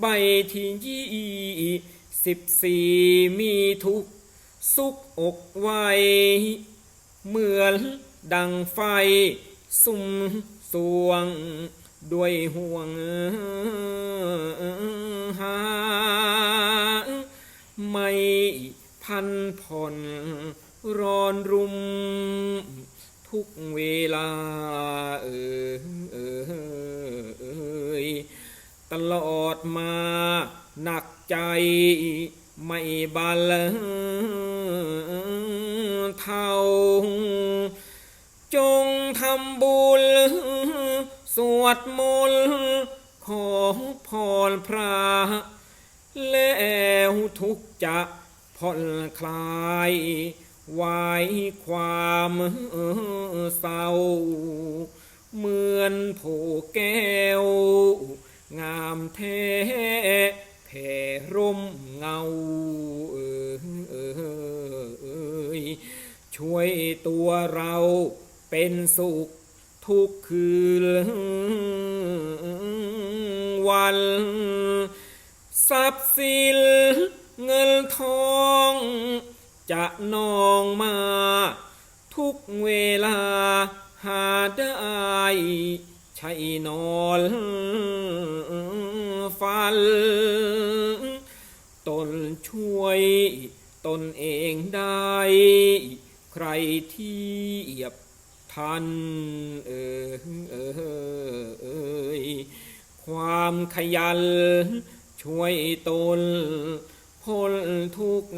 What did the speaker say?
ใบที่ยี่สิบสี่มีทุกสุกอกไว้ เหมือนดังไฟ สุมสวง ด้วยห่วงหาไม่พันผ่อนร้อนรุม ทุกเวลา เออเออเอยตลอด มาหนักใจไม่บาลเท่า จงทำบุญสวดมนต์ขอพรพระ แล้วทุกจะผ่อนคลายไว้ความเศร้า เหมือนโผแก้ว งามแท้แผ่ร่มเงาเออเออเอยช่วยตัวเราเป็นสุขทุกคืนวัน ทรัพย์สินเงินทอง จะนองมา ทุกเวลาหาได้ใช่นอน ฟัน ตนช่วยตนเองได้ ใครที่เทียบทันเออเออเอยความขยัน ช่วยตนพ้นทุกข์